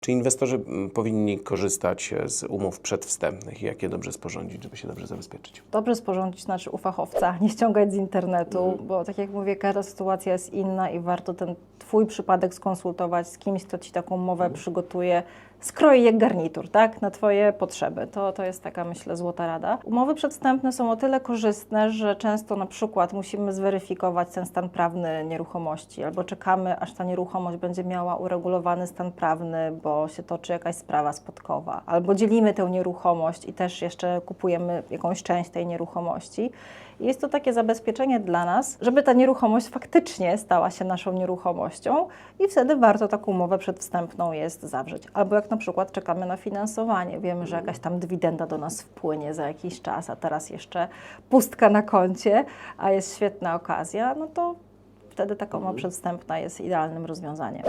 Czy inwestorzy mm, powinni korzystać e, z umów przedwstępnych i jak je dobrze sporządzić, żeby się dobrze zabezpieczyć? Dobrze sporządzić znaczy u fachowca, nie ściągać z internetu, bo tak jak mówię, każda sytuacja jest inna i warto ten Twój przypadek skonsultować z kimś, kto Ci taką umowę przygotuje, skroi jak garnitur, tak, na Twoje potrzeby. To, to jest taka, myślę, złota rada. Umowy przedwstępne są o tyle korzystne, że często na przykład musimy zweryfikować ten stan prawny nieruchomości, albo czekamy, aż ta nieruchomość będzie miała uregulowany stan prawny, bo się toczy jakaś sprawa spadkowa, albo dzielimy tę nieruchomość i też jeszcze kupujemy jakąś część tej nieruchomości. Jest to takie zabezpieczenie dla nas, żeby ta nieruchomość faktycznie stała się naszą nieruchomością i wtedy warto taką umowę przedwstępną jest zawrzeć. Albo jak na przykład czekamy na finansowanie, wiemy, że jakaś tam dywidenda do nas wpłynie za jakiś czas, a teraz jeszcze pustka na koncie, a jest świetna okazja, no to wtedy taka umowa przedwstępna jest idealnym rozwiązaniem.